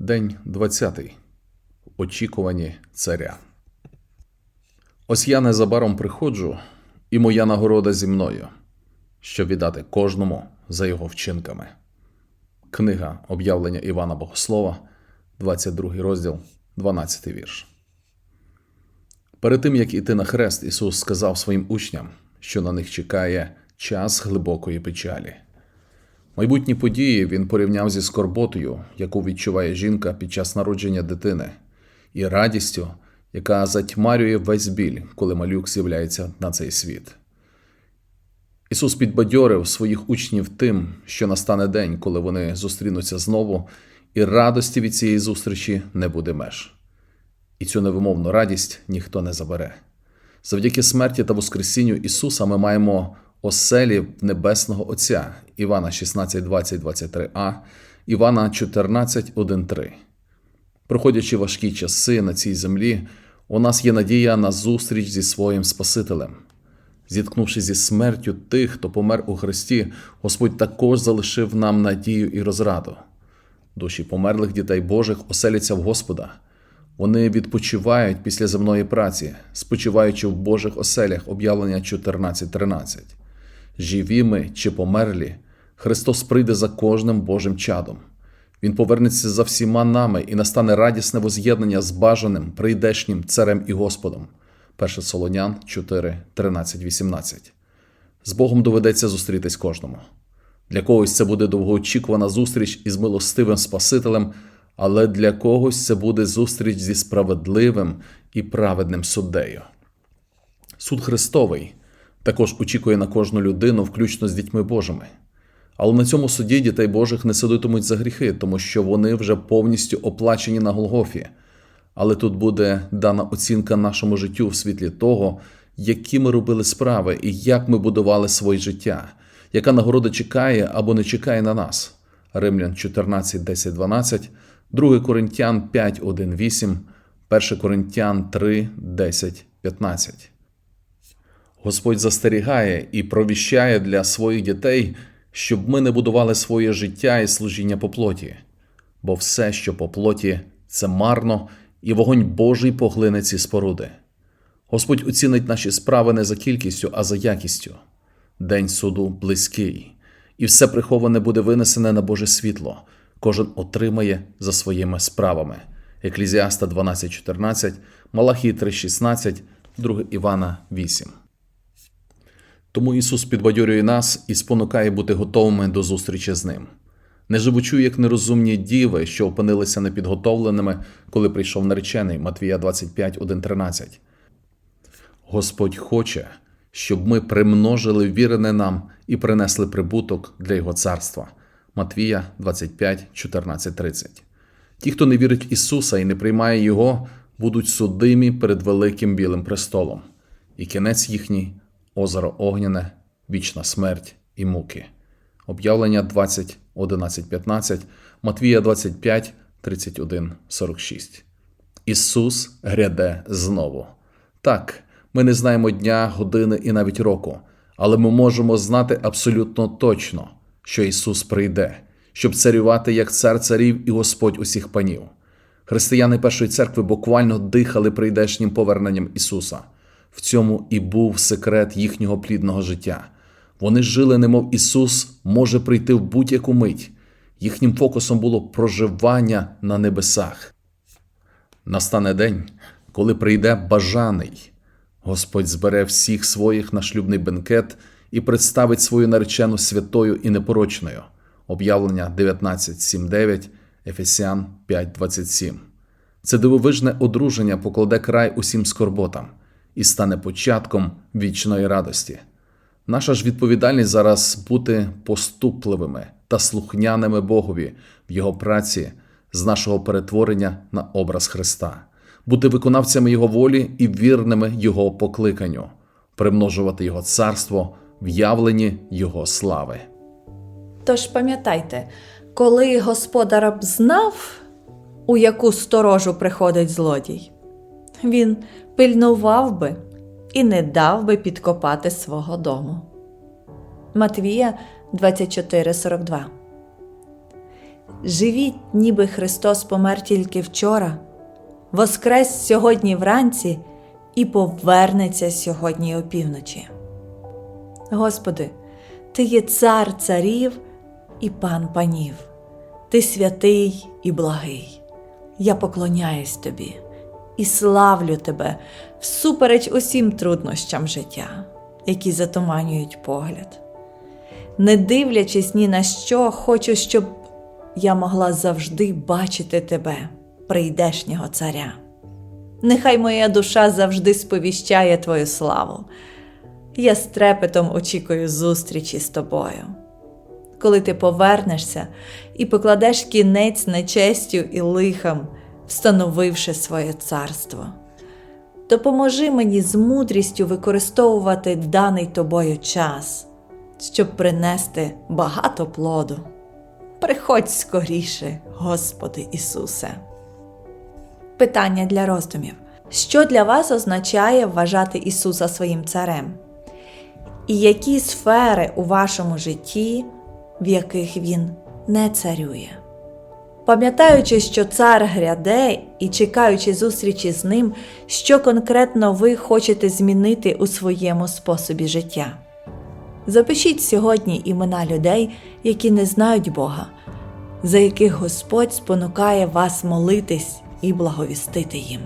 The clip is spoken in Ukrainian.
День 20. Очікувані царя. Ось я незабаром приходжу, і моя нагорода зі мною, щоб віддати кожному за його вчинками. Книга об'явлення Івана Богослова, 22 розділ, 12 вірш. Перед тим, як іти на хрест, Ісус сказав своїм учням, що на них чекає час глибокої печалі. Майбутні події він порівняв зі скорботою, яку відчуває жінка під час народження дитини, і радістю, яка затьмарює весь біль, коли малюк з'являється на цей світ. Ісус підбадьорив своїх учнів тим, що настане день, коли вони зустрінуться знову, і радості від цієї зустрічі не буде меж. І цю невимовну радість ніхто не забере. Завдяки смерті та Воскресінню Ісуса ми маємо оселі Небесного Отця Івана 16, 20, 23а, Івана 14, 1, 3. Проходячи важкі часи на цій землі, у нас є надія на зустріч зі своїм Спасителем. Зіткнувшись зі смертю тих, хто помер у Христі, Господь також залишив нам надію і розраду. Душі померлих дітей Божих оселяться в Господа. Вони відпочивають після земної праці, спочиваючи в Божих оселях об'явлення 14.13. Живі ми чи померлі, Христос прийде за кожним Божим чадом. Він повернеться за всіма нами і настане радісне воз'єднання з бажаним, прийдешнім Царем і Господом. 1 Солонян 4, 13, 18. З Богом доведеться зустрітись кожному. Для когось це буде довгоочікувана зустріч із милостивим Спасителем, але для когось це буде зустріч зі справедливим і праведним суддею. Суд Христовий також очікує на кожну людину, включно з дітьми Божими. Але на цьому суді дітей Божих не судитимуть за гріхи, тому що вони вже повністю оплачені на Голгофі. Але тут буде дана оцінка нашому життю в світлі того, які ми робили справи і як ми будували своє життя, яка нагорода чекає або не чекає на нас. Римлян 14, 10, 12, 2 Коринтян 5, 1, 8, 1 Коринтян 3, 10, 15. Господь застерігає і провіщає для своїх дітей, щоб ми не будували своє життя і служіння по плоті, бо все, що по плоті, це марно, і вогонь Божий поглине ці споруди. Господь оцінить наші справи не за кількістю, а за якістю. День суду близький, і все приховане буде винесене на Боже світло. Кожен отримає за своїми справами. Еклізіаста 12.14, Малахій 3.16, 2 Івана 8. Тому Ісус підбадьорює нас і спонукає бути готовими до зустрічі з Ним. Не живучи, як нерозумні діви, що опинилися непідготовленими, коли прийшов наречений Матвія 25, 1, 13. Господь хоче, щоб ми примножили вірене нам і принесли прибуток для Його царства. Матвія 25, 14, 30. Ті, хто не вірить в Ісуса і не приймає Його, будуть судимі перед великим білим престолом, і кінець їхній озеро Огняне, вічна смерть і муки. Об'явлення 20, 11, 15, Матвія 25, 31, 46. Ісус гряде знову. Так, ми не знаємо дня, години і навіть року, але ми можемо знати абсолютно точно, що Ісус прийде, щоб царювати як цар царів і Господь усіх панів. Християни Першої церкви буквально дихали прийдешнім поверненням Ісуса. В цьому і був секрет їхнього плідного життя. Вони жили, немов Ісус може прийти в будь-яку мить. Їхнім фокусом було проживання на небесах. Настане день, коли прийде бажаний. Господь збере всіх своїх на шлюбний бенкет і представить свою наречену святою і непорочною. Об'явлення 19.7.9, Ефесян 5.27. Це дивовижне одруження покладе край усім скорботам і стане початком вічної радості. Наша ж відповідальність зараз бути поступливими та слухняними Богові в Його праці з нашого перетворення на образ Христа, бути виконавцями Його волі і вірними Його покликанню, примножувати Його царство в явленні Його слави. Тож пам'ятайте, коли господар знав, у яку сторожу приходить злодій, він пильнував би і не дав би підкопати свого дому. Матвія 24:42 Живіть, ніби Христос помер тільки вчора, воскрес сьогодні вранці і повернеться сьогодні опівночі. Господи, Ти є цар царів і пан панів, Ти святий і благий. Я поклоняюсь Тобі і славлю Тебе всупереч усім труднощам життя, які затуманюють погляд. Не дивлячись ні на що, хочу, щоб я могла завжди бачити Тебе, прийдешнього царя. Нехай моя душа завжди сповіщає Твою славу. Я з трепетом очікую зустрічі з тобою. Коли ти повернешся і покладеш кінець нечестю і лихам, встановивши своє царство. Допоможи мені з мудрістю використовувати даний тобою час, щоб принести багато плоду. Приходь скоріше, Господи Ісусе. Питання для роздумів. Що для вас означає вважати Ісуса своїм царем? І які сфери у вашому житті, в яких Він не царює? Пам'ятаючи, що цар гряде і чекаючи зустрічі з ним, що конкретно ви хочете змінити у своєму способі життя. Запишіть сьогодні імена людей, які не знають Бога, за яких Господь спонукає вас молитись і благовістити їм.